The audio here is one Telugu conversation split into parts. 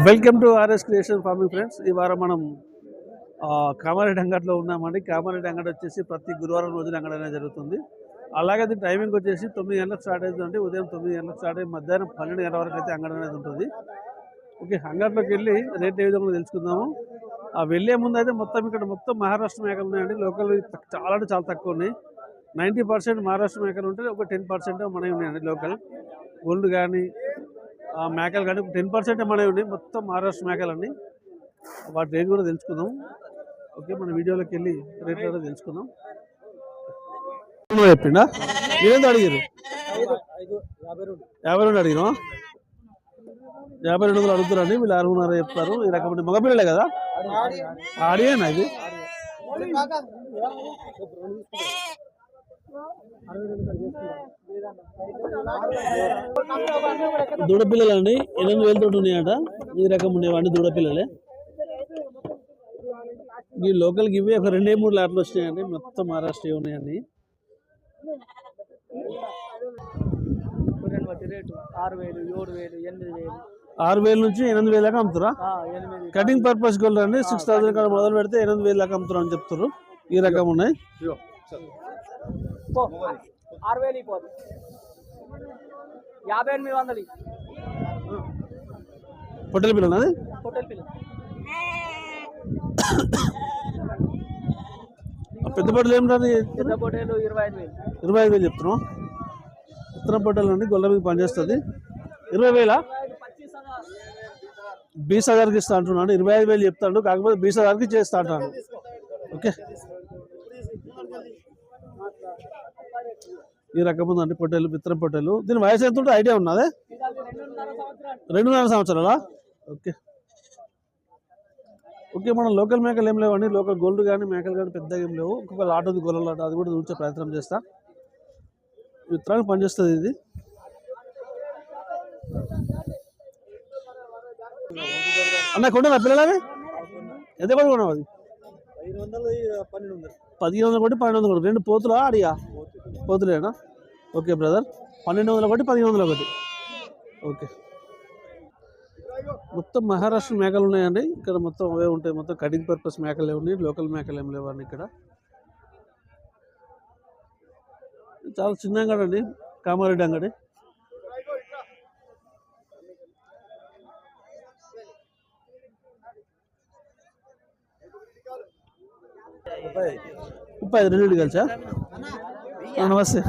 Welcome to RS creation farming friends ఈ వారం మనం కామారెడ్డి అంగట్లో ఉన్నామండి. కామారెడ్డి అంగడి వచ్చేసి ప్రతి గురువారం రోజున అంగడి అనేది జరుగుతుంది. అలాగే దీని టైమింగ్ వచ్చేసి తొమ్మిది గంటలకు స్టార్ట్ అవుతుంది ఉదయం తొమ్మిది గంటలకు స్టార్ట్ అయ్యి మధ్యాహ్నం పన్నెండు గంటల వరకు అయితే అంగడి అనేది ఉంటుంది. ఓకే అంగట్లోకి వెళ్ళి రేట్ ఏ విధంగా తెలుసుకుందాము. ఆ వెళ్ళే ముందు అయితే మొత్తం ఇక్కడ మొత్తం మహారాష్ట్ర మేకలు ఉన్నాయండి. లోకల్ చాలా అంటే చాలా తక్కువ ఉన్నాయి. నైంటీ పర్సెంట్ మహారాష్ట్ర మేకలు ఉంటే ఒక టెన్ పర్సెంట్ మనవి ఉన్నాయండి లోకల్. గోల్డ్ కానీ మేకలు కానీ టెన్ పర్సెంట్ మనవి ఉన్నాయి. మొత్తం మహారాష్ట్ర మేకలు అండి వాటి రేట్ కూడా తెలుసుకుందాం. ఓకే మన వీడియోలోకి వెళ్ళి రేట్ కూడా తెలుసుకుందాం. చెప్పిండా? మీరేందో అడిగారు? యాభై రెండు అడిగినా యాభై రెండు వందలు అడుగుతారండి వీళ్ళు అరుగున్నర చెప్తారు. ఈ రకమైన మగపిల్లలే కదా? ఆడియేనా ఇది? దూడపిల్లలు అండి ఎనిమిది వేల తోటి ఉన్నాయట. ఈ రకం ఉండేవాడిని దూడపిల్లలే. ఈ లోకల్కి ఇవి ఒక రెండే మూడు లాట్లు వచ్చినాయండి మొత్తం మహారాష్ట్ర ఉన్నాయండి. ఆరు వేలు ఏడు వేలు ఎనిమిది వేలు ఆరు వేల నుంచి ఎనిమిది. వేల దాకా అమ్ముతారా కటింగ్ పర్పస్ అండి. సిక్స్ థౌసండ్ కాడ మొదలు పెడితే ఎనిమిది వేల దాకా అమ్ముతారు అని చెప్తారు ఈ రకం ఉన్నాయి పో. ఆరు వేలు అయిపోదు యాభై ఎనిమిది వందలు. పొట్టెల పిల్ల. పెద్ద పొట్టలు ఏం రాదు? పెద్ద పొట్టేలు ఇరవై ఐదు వేలు. ఇరవై ఐదు వేలు చెప్తున్నాం ఇతర పొట్టలు అండి గొల్ల మీద పనిచేస్తుంది. ఇరవై వేల? బీస్ హజార్కి ఇస్తా అంటున్నాను ఇరవై ఐదు వేలు చెప్తాడు. కాకపోతే బీస్ హజార్కి చేస్తా అంటాను ఓకే? ఈ రకం ఉందండి పొట్టేలు మిత్రం పొట్టేలు. దీని వయసు ఎంత ఉంటే ఐడియా ఉన్నదే? రెండున్నర సంవత్సరాలా? ఓకే. ఓకే మన లోకల్ మేకలు ఏం లేవండి. లోకల్ గోల్డ్ కానీ మేకలు కానీ పెద్దగా ఏం లేవు. ఒక్కొక్క లాట్ ఉంది గొల్ల లాట్ అది కూడా చూసే ప్రయత్నం చేస్తా. మిత్రానికి పనిచేస్తుంది ఇది. అన్న కొండ పిల్లలవి? ఎంత కూడా కొన్నావు అది ఐదు వందలు పన్నెండు వందలు పదిహేను వందలు కొట్టి పన్నెండు వందలు రెండు పోతులా అడిగా పోతులేనా? Okay brother. పన్నెండు వందలు ఒకటి పదిహేను వందలు ఒకటి ఓకే. మొత్తం మహారాష్ట్ర మేకలు ఉన్నాయండి. ఇక్కడ మొత్తం అవే ఉంటాయి. మొత్తం కటింగ్ పర్పస్ మేకలే ఉన్నాయి. లోకల్ మేకలు ఏం లేవండి ఇక్కడ. చాలా చిన్న అంగడి అండి కామారెడ్డి అంగడి. ముప్పై ఐదు రెండు కలిసా? నమస్తే.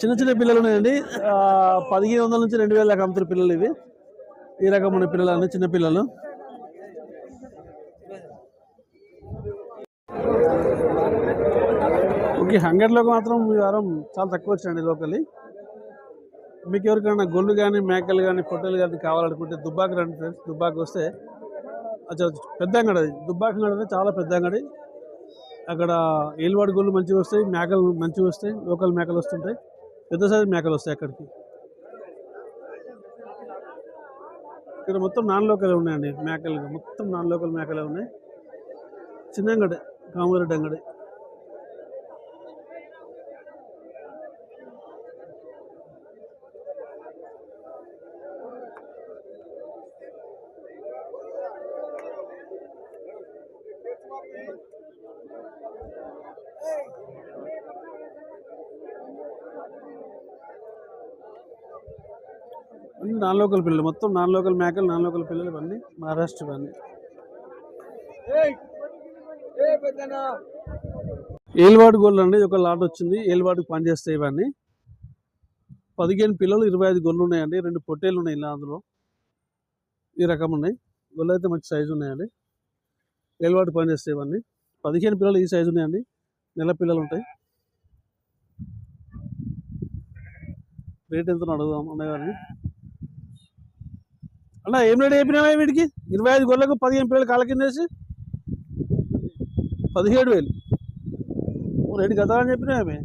చిన్న చిన్న పిల్లలు ఉన్నాయండి. పదిహేను వందల నుంచి రెండు వేల దాకా అమ్ముతారు పిల్లలు ఇవి. ఈ రకమైన ఉన్న పిల్లలు అండి చిన్న పిల్లలు. ఓకే హంగర్లోకి మాత్రం ఈ వారం చాలా తక్కువ వచ్చాయండి లోకల్ మీకు ఎవరికైనా గొల్లు కానీ మేకలు కానీ పొట్టలు కానీ కావాలనుకుంటే దుబ్బాకి రండి ఫ్రెండ్స్. దుబ్బాకి వస్తే పెద్ద అంగడి దుబ్బాక అంగడి అంటే చాలా పెద్ద అంగడి. అక్కడ ఏలువాడి గోళ్ళు మంచిగా వస్తాయి మేకలు మంచిగా వస్తాయి లోకల్ మేకలు వస్తుంటాయి. పెద్ద సైజు మేకలు వస్తాయి అక్కడికి. ఇక్కడ మొత్తం నాన్ లోకలే ఉన్నాయండి మేకలు. మొత్తం నాన్ లోకల్ మేకలే ఉన్నాయి. చిన్న అంగడి కామారెడ్డి అంగడి. అన్ని నాన్ లోకల్ పిల్లలు మొత్తం నాన్ లోకల్ మేకలు నాన్ లోకల్ పిల్లలు ఇవన్నీ మహారాష్ట్ర ఇవన్నీ ఏలువాడు గొర్రెలు అండి ఒక లాట్ వచ్చింది. ఏలువాడికి పనిచేస్తాయి ఇవన్నీ. పదిహేను పిల్లలు ఇరవై ఐదు గొల్లు ఉన్నాయండి. రెండు పొట్టేలు ఉన్నాయి ఇలా అందులో. ఈ రకం ఉన్నాయి. గొల్లు అయితే మంచి సైజు ఉన్నాయండి. ఏలువాడికి పనిచేస్తాయి ఇవన్నీ. పదిహేను పిల్లలు ఈ సైజు ఉన్నాయండి. నెల పిల్లలు ఉంటాయి. రేట్ ఎంత అడుగుదాం అన్నగారిని. అన్న ఏం రేటు చెప్పినావా వీడికి? ఇరవై ఐదు గొర్రెలకు పదిహేను పిల్లలు కాళ్ళ కింద వేసి? పదిహేడు వేలు. ఓ రేటు కదా అని చెప్పినామే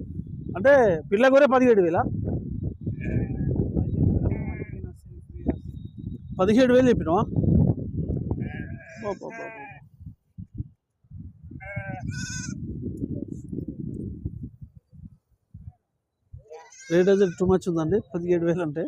అంటే పిల్ల గొర్రె పదిహేడు వేలా? పదిహేడు వేలు చెప్పినావా? రేట్ అయితే టూ మచ్ ఉందండి. పదిహేడు వేలు అంటే.